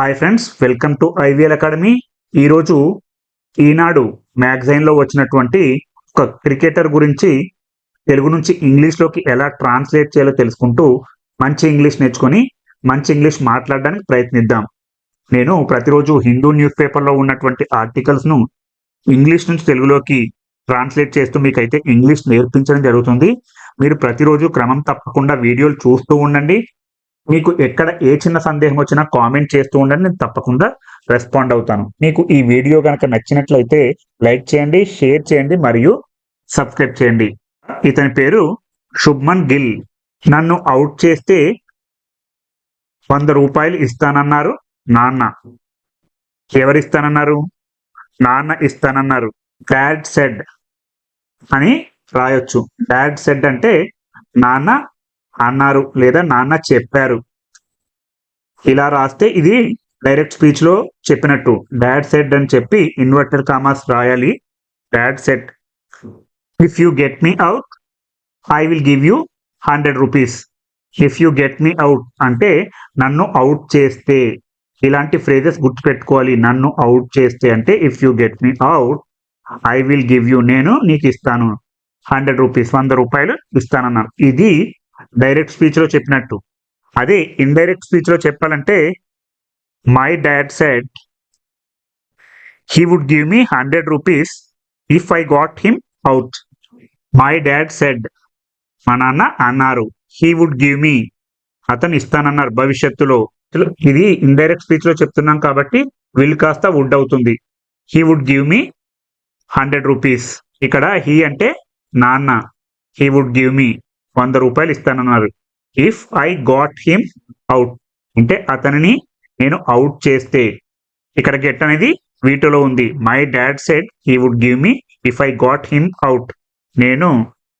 Hi friends welcome to IVL academy ఈరోజు ఈనాడు మ్యాగజైన్లో వచ్చినటువంటి ఒక క్రికెటర్ గురించి తెలుగు నుంచి ఇంగ్లీష్లోకి ఎలా ట్రాన్స్లేట్ చేయాలో తెలుసుకుంటూ మంచి ఇంగ్లీష్ నేర్చుకొని మంచి ఇంగ్లీష్ మాట్లాడడానికి ప్రయత్నిద్దాం. నేను ప్రతిరోజు హిందూ న్యూస్ పేపర్లో ఉన్నటువంటి ఆర్టికల్స్ను ఇంగ్లీష్ నుంచి తెలుగులోకి ట్రాన్స్లేట్ చేస్తూ మీకైతే ఇంగ్లీష్ నేర్పించడం జరుగుతుంది. మీరు ప్రతిరోజు క్రమం తప్పకుండా వీడియోలు చూస్తూ ఉండండి. మీకు ఎక్కడ ఏ చిన్న సందేహం వచ్చినా కామెంట్ చేస్తూ ఉండండి నేను తప్పకుండా రెస్పాండ్ అవుతాను. మీకు ఈ వీడియో కనుక నచ్చినట్లయితే లైక్ చేయండి షేర్ చేయండి మరియు సబ్స్క్రైబ్ చేయండి. ఇతని పేరు శుభ్మన్ గిల్. నన్ను అవుట్ చేస్తే వంద రూపాయలు ఇస్తానన్నారు నాన్న. ఎవరిస్తానన్నారు? నాన్న ఇస్తానన్నారు. డాడ్ సెడ్ అని రాయొచ్చు. డాడ్ సెడ్ అంటే నాన్న అన్నారు లేదా నాన్న చెప్పారు. ఇలా రాస్తే ఇది డైరెక్ట్ స్పీచ్లో చెప్పినట్టు. డాడ్ సెట్ అని చెప్పి ఇన్వర్టర్ కామాస్ రాయాలి. Dad said if you get me out I will give you hundred rupees if you get me out అంటే నన్ను అవుట్ చేస్తే. ఇలాంటి ఫ్రేజెస్ గుర్తుపెట్టుకోవాలి. నన్ను అవుట్ చేస్తే అంటే if you get me out I will give you నేను నీకు ఇస్తాను. హండ్రెడ్ రూపీస్ వంద రూపాయలు ఇస్తానన్నాను ఇది డైరెక్ట్ స్పీచ్లో చెప్పినట్టు. అదే ఇండైరెక్ట్ స్పీచ్లో చెప్పాలంటే my dad said he would give me hundred rupees if I got him out my dad said మా నాన్న అన్నారు. హీ వుడ్ గివ్ మీ అతను ఇస్తానన్నారు భవిష్యత్తులో. ఇది ఇండైరెక్ట్ స్పీచ్లో చెప్తున్నాం కాబట్టి విల్ కాస్త వుడ్ అవుతుంది. He would give me hundred rupees ఇక్కడ హీ అంటే నాన్న. హీ వుడ్ గివ్ మీ వంద రూపాయలు ఇస్తానన్నారు. If I got him out అంటే అతనిని నేను అవుట్ చేస్తే. ఇక్కడ గెట్ అనేది వీటిలో ఉంది. My dad said he would give me if I got him out నేను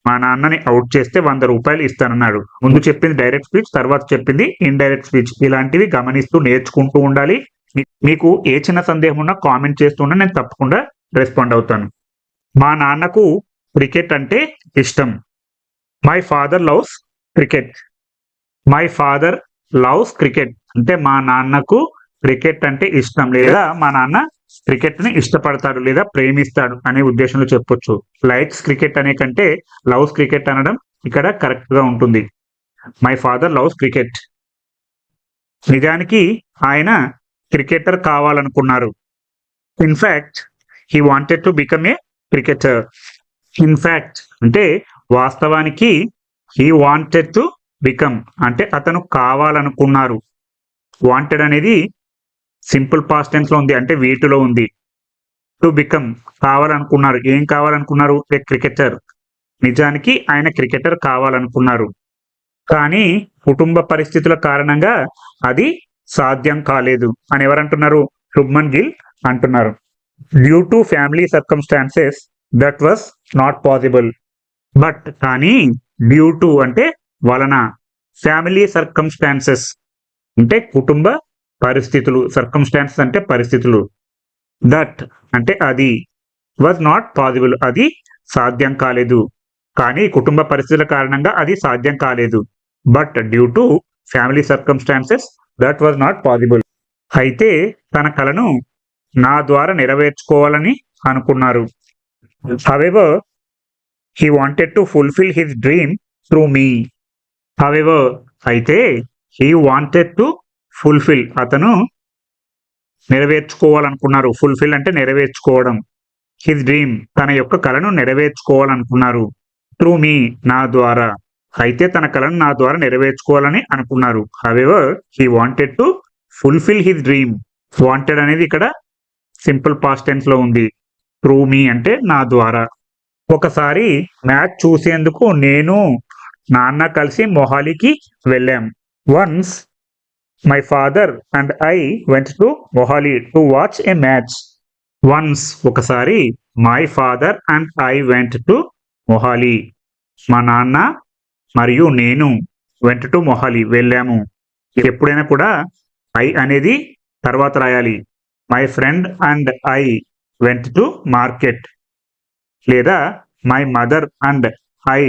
మా నాన్నని అవుట్ చేస్తే వంద రూపాయలు ఇస్తానన్నాడు. ముందు చెప్పింది డైరెక్ట్ స్పీచ్ తర్వాత చెప్పింది ఇండైరెక్ట్ స్పీచ్ ఇలాంటివి గమనిస్తూ నేర్చుకుంటూ ఉండాలి. మీకు ఏ చిన్న సందేహం ఉన్నా కామెంట్ చేస్తున్నా నేను తప్పకుండా రెస్పాండ్ అవుతాను. మా నాన్నకు క్రికెట్ అంటే ఇష్టం. My father loves cricket my father loves cricket అంటే మా నాన్నకు క్రికెట్ అంటే ఇష్టం లేదా మా నాన్న క్రికెట్ని ఇష్టపడతాడు లేదా ప్రేమిస్తాడు అనే ఉద్దేశంలో చెప్పొచ్చు. లైక్స్ క్రికెట్ అనే కంటే లవ్స్ క్రికెట్ అనడం ఇక్కడ కరెక్ట్గా ఉంటుంది. మై ఫాదర్ లవ్స్ క్రికెట్ నిజానికి ఆయన cricketer కావాలనుకున్నారు. In fact he wanted to become a cricketer in fact అంటే వాస్తవానికి హీ వాంటెడ్ టు బికమ్ అంటే అతను కావాలనుకున్నారు. వాంటెడ్ అనేది సింపుల్ పాస్ట్ టెన్స్లో ఉంది అంటే వీటిలో ఉంది. టు బికమ్ కావాలనుకున్నారు. ఏం కావాలనుకున్నారు? A cricketer? నిజానికి ఆయన క్రికెటర్ కావాలనుకున్నారు. కానీ కుటుంబ పరిస్థితుల కారణంగా అది సాధ్యం కాలేదు. అని ఎవరంటున్నారు? శుభ్మన్ గిల్ అంటున్నారు. Due to family circumstances that was not possible but కానీ డ్యూ టు అంటే వలన ఫ్యామిలీ సర్కమ్స్టాన్సెస్ అంటే కుటుంబ పరిస్థితులు సర్కమ్స్టాన్సెస్ అంటే పరిస్థితులు. దట్ అంటే అది వాజ్ నాట్ పాసిబుల్ అది సాధ్యం కాలేదు. కానీ కుటుంబ పరిస్థితుల కారణంగా అది సాధ్యం కాలేదు. But due to family circumstances that was not possible అయితే తన కళను నా ద్వారా నెరవేర్చుకోవాలని అనుకున్నారు. However he wanted to fulfil his dream through me however అయితే హీ వాంటెడ్ టు ఫుల్ఫిల్ అతను నెరవేర్చుకోవాలనుకున్నారు. ఫుల్ఫిల్ అంటే నెరవేర్చుకోవడం. హిజ్ డ్రీమ్ తన యొక్క కళను నెరవేర్చుకోవాలనుకున్నారు. త్రూ మీ నా ద్వారా. అయితే తన కళను నా ద్వారా నెరవేర్చుకోవాలని అనుకున్నారు. However he wanted to fulfil his dream wanted అనేది ఇక్కడ సింపుల్ పాస్ట్ టెన్స్లో ఉంది. త్రూ మీ అంటే నా ద్వారా. ఒకసారి మ్యాచ్ చూసేందుకు నేను నాన్న కలిసి మొహాలికి వెళ్ళాం. Once my father and I went to Mohali to watch a match once ఒకసారి my father and I went to Mohali మా నాన్న మరియు నేను వెంట టు మొహాలి వెళ్ళాము. ఎప్పుడైనా కూడా ఐ అనేది తర్వాత రాయాలి. My friend and I went to market లేదా my mother and I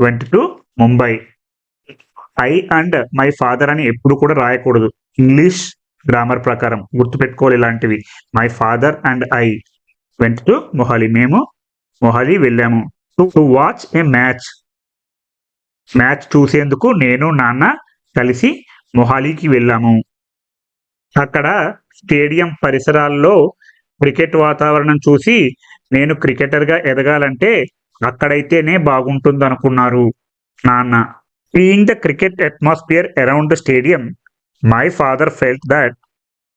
went to Mumbai I and my father అని ఎప్పుడు కూడా రాయకూడదు. ఇంగ్లీష్ గ్రామర్ ప్రకారం గుర్తుపెట్టుకోవాలి ఇలాంటివి. My father and I went to Mohali మేము మొహాలి వెళ్ళాము. To watch a match match చూసేందుకు నేను నాన్న కలిసి మొహాలీకి వెళ్ళాము. అక్కడ స్టేడియం పరిసరాల్లో క్రికెట్ వాతావరణం చూసి నేను క్రికెటర్గా ఎదగాలంటే అక్కడైతేనే బాగుంటుంది అనుకున్నారు నాన్న. Seeing the cricket atmosphere around the stadium my father felt that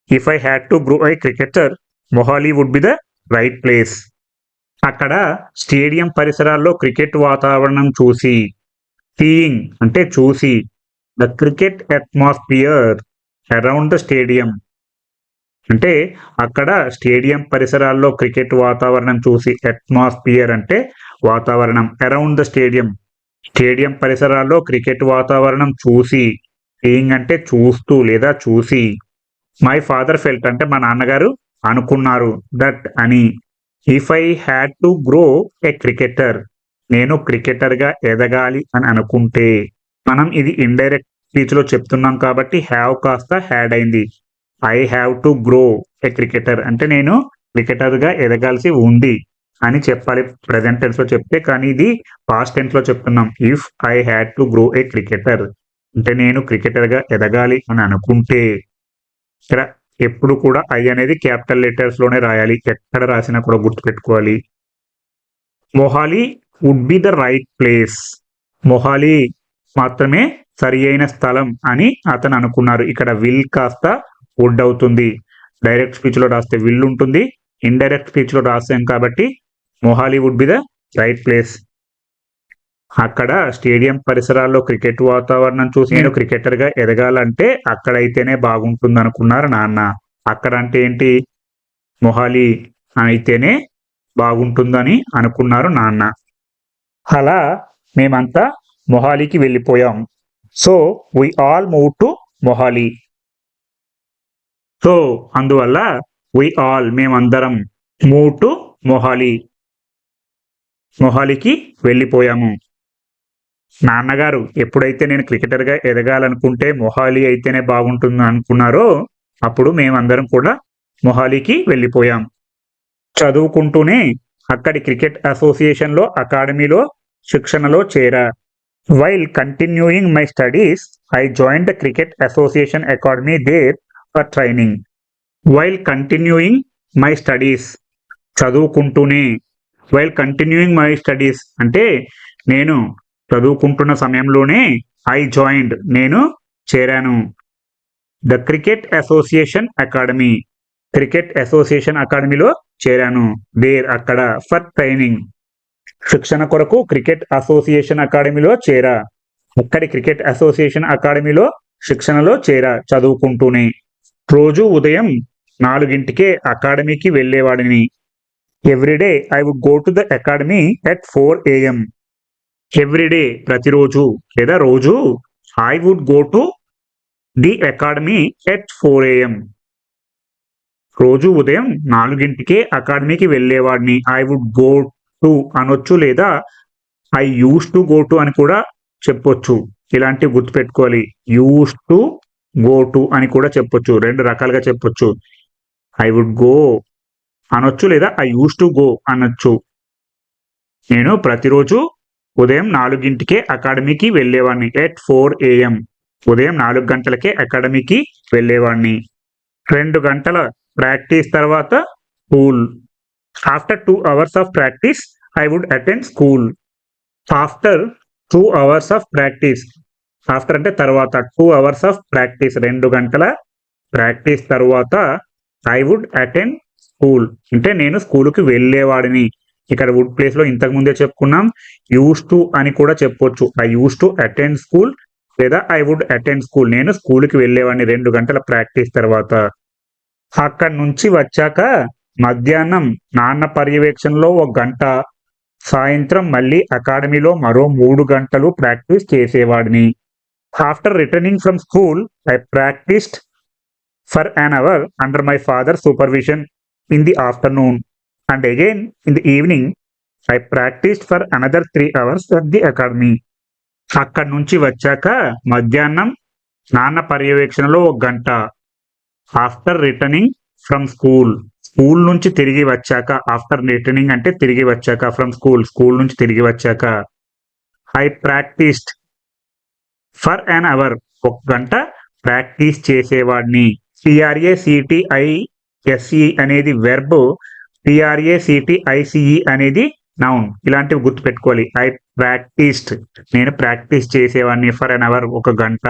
if I had to grow I cricketer Mohali would be the right place అక్కడ స్టేడియం పరిసరాల్లో క్రికెట్ వాతావరణం చూసి సీయింగ్ అంటే చూసి the cricket atmosphere around the stadium అంటే అక్కడ stadium పరిసరాల్లో cricket వాతావరణం చూసి అట్మాస్ఫియర్ అంటే వాతావరణం అరౌండ్ ద స్టేడియం స్టేడియం పరిసరాల్లో క్రికెట్ వాతావరణం చూసి సీయింగ్ అంటే చూస్తూ లేదా చూసి. మై ఫాదర్ ఫెల్ట్ అంటే మా నాన్నగారు అనుకున్నారు దట్ అని. If I had to grow a cricketer నేను క్రికెటర్గా ఎదగాలి అని అనుకుంటే. మనం ఇది ఇండైరెక్ట్ స్పీచ్లో చెప్తున్నాం కాబట్టి హ్యావ్ కాస్త హ్యాడ్ అయింది. I have to grow a cricketer అంటే నేను క్రికెటర్గా ఎదగాల్సి ఉంది అని చెప్పాలి. ప్రజెంట్ టెన్స్లో చెప్తే కానీ ఇది పాస్ట్ టెన్స్లో చెప్తున్నాం. If I had to grow a cricketer అంటే నేను క్రికెటర్గా ఎదగాలి అని అనుకుంటే ఇక్కడ ఎప్పుడు కూడా ఐ అనేది క్యాపిటల్ లెటర్స్లోనే రాయాలి. ఎక్కడ రాసినా కూడా గుర్తుపెట్టుకోవాలి. Mohali would be the right place Mohali మాత్రమే సరి అయిన స్థలం అని అతను అనుకున్నారు. ఇక్కడ విల్ కాస్త వుడ్ అవుతుంది. డైరెక్ట్ స్పీచ్లో రాస్తే విల్ ఉంటుంది. ఇండైరెక్ట్ స్పీచ్లో రాసాం కాబట్టి Mohali would be the right place అక్కడ స్టేడియం పరిసరాల్లో క్రికెట్ వాతావరణం చూసి నేను క్రికెటర్గా ఎదగాలంటే అక్కడైతేనే బాగుంటుంది అనుకున్నారు నాన్న. అక్కడ అంటే ఏంటి? మొహాలి అయితేనే బాగుంటుందని అనుకున్నారు నాన్న. అలా మేమంతా మొహాలీకి వెళ్ళిపోయాం. So we all move to Mohali so అందువల్ల వి ఆల్ మేమందరం మూవ్ టు మొహాలి. మొహాలికి వెళ్ళిపోయాము. నాన్నగారు ఎప్పుడైతే నేను క్రికెటర్గా ఎదగాలనుకుంటే మొహాలి అయితేనే బాగుంటుంది అనుకున్నారో అప్పుడు మేమందరం కూడా మొహాలికి వెళ్ళిపోయాం. చదువుకుంటూనే అక్కడి క్రికెట్ అసోసియేషన్లో అకాడమీలో శిక్షణలో చేరా. While continuing my studies I join the cricket association academy there for training while continuing my studies చదువుకుంటూనే while continuing my studies అంటే నేను చదువుకుంటున్న సమయంలోనే ఐ జాయిన్డ్ నేను చేరాను. The cricket association academy cricket association అకాడమీలో చేరాను. దేర్ అక్కడ ఫర్ ట్రైనింగ్ శిక్షణ కొరకు క్రికెట్ అసోసియేషన్ అకాడమీలో చేరా. అక్కడి క్రికెట్ అసోసియేషన్ అకాడమీలో శిక్షణలో చేరా చదువుకుంటూనే. రోజు ఉదయం నాలుగింటికే అకాడమీకి వెళ్ళేవాడిని. Everyday I would go to the academy at four AM. Everyday ప్రతిరోజు లేదా రోజు I would go to the academy at four AM. రోజు ఉదయం నాలుగింటికే అకాడమీకి వెళ్ళేవాడిని. ఐ వుడ్ గో టు అనొచ్చు లేదా I use to go to అని కూడా చెప్పొచ్చు. ఇలాంటివి గుర్తుపెట్టుకోవాలి. యూస్ టు గో టు అని కూడా చెప్పొచ్చు. రెండు రకాలుగా చెప్పొచ్చు. ఐ వుడ్ గో అనొచ్చు లేదా ఐ యూస్ టు గో అనొచ్చు. నేను ప్రతిరోజు ఉదయం నాలుగింటికే అకాడమీకి వెళ్ళేవాడిని ఎట్ ఫోర్ ఏఎం ఉదయం నాలుగు గంటలకే అకాడమీకి వెళ్ళేవాడిని రెండు గంటల ప్రాక్టీస్ తర్వాత school. After two hours of practice I would attend school after two hours of practice after అంటే తర్వాత టూ అవర్స్ ఆఫ్ ప్రాక్టీస్ రెండు గంటల ప్రాక్టీస్ తర్వాత ఐ వుడ్ అటెండ్ స్కూల్ అంటే నేను స్కూల్కి వెళ్ళేవాడిని. ఇక్కడ వుడ్ ప్లేస్లో ఇంతకు ముందే చెప్పుకున్నాం. యూస్ టు అని కూడా చెప్పొచ్చు. I use to attend school లేదా ఐ వుడ్ అటెండ్ స్కూల్ నేను స్కూల్కి వెళ్ళేవాడిని రెండు గంటల ప్రాక్టీస్ తర్వాత. అక్కడి నుంచి వచ్చాక మధ్యాహ్నం నాన్న పర్యవేక్షణలో ఒక గంట సాయంత్రం మళ్ళీ అకాడమీలో మరో మూడు గంటలు ప్రాక్టీస్ చేసేవాడిని. After returning from school I practised for an hour under my father supervision in the afternoon and again in the evening I practised for another three hours at the academy అక్కడి నుంచి వచ్చాక మధ్యాహ్నం నాన్న పర్యవేక్షణలో ఒక గంట. After returning from school school నుంచి తిరిగి వచ్చాక ఆఫ్టర్ రిటర్నింగ్ అంటే తిరిగి వచ్చాక ఫ్రమ్ స్కూల్ స్కూల్ నుంచి తిరిగి వచ్చాక I practised for an hour. ఒక గంట ప్రాక్టీస్ చేసేవాడిని. P R A C T I S E అనేది verb P R A C T I C E అనేది నౌన్ ఇలాంటివి గుర్తుపెట్టుకోవాలి. ఐ ప్రాక్టీస్డ్ నేను ప్రాక్టీస్ చేసేవాడిని ఫర్ అన్ అవర్ ఒక గంట.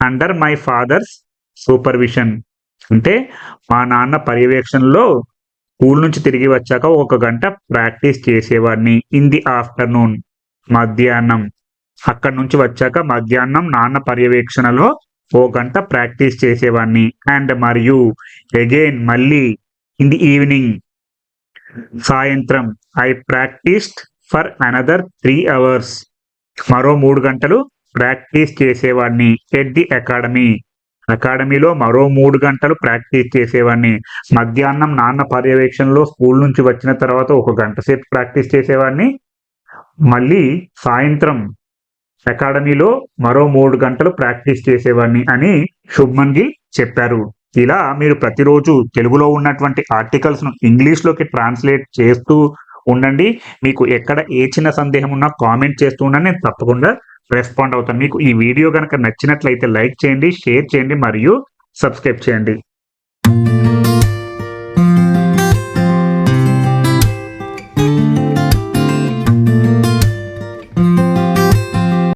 అండర్ మై ఫాదర్స్ సూపర్విషన్ అంటే మా నాన్న పర్యవేక్షణలో స్కూల్ నుంచి తిరిగి వచ్చాక ఒక గంట ప్రాక్టీస్ చేసేవాడిని. ఇన్ ది ఆఫ్టర్నూన్ మధ్యాహ్నం. అక్కడి నుంచి వచ్చాక మధ్యాహ్నం నాన్న పర్యవేక్షణలో ఓ గంట ప్రాక్టీస్ చేసేవాడిని అండ్ మరియు అగైన్ మళ్ళీ ఇన్ ది ఈవినింగ్ సాయంత్రం I practised for another three hours మరో మూడు గంటలు ప్రాక్టీస్ చేసేవాడిని ఎట్ ది అకాడమీ అకాడమీలో మరో మూడు గంటలు ప్రాక్టీస్ చేసేవాడిని మధ్యాహ్నం నాన్న పర్యవేక్షణలో స్కూల్ నుంచి వచ్చిన తర్వాత ఒక గంట సేపు ప్రాక్టీస్ చేసేవాడిని మళ్ళీ సాయంత్రం అకాడమీలో మరో మూడు గంటలు ప్రాక్టీస్ చేసేవాడిని అని శుభ్మన్ గిల్ చెప్పారు. ఇలా మీరు ప్రతిరోజు తెలుగులో ఉన్నటువంటి ఆర్టికల్స్ను ఇంగ్లీష్లోకి ట్రాన్స్లేట్ చేస్తూ ఉండండి. మీకు ఎక్కడ ఏ చిన్న సందేహం ఉన్నా కామెంట్ చేస్తూ ఉండండి. నేను తప్పకుండా రెస్పాండ్ అవుతాను. మీకు ఈ వీడియో కనుక నచ్చినట్లయితే లైక్ చేయండి షేర్ చేయండి మరియు సబ్స్క్రైబ్ చేయండి.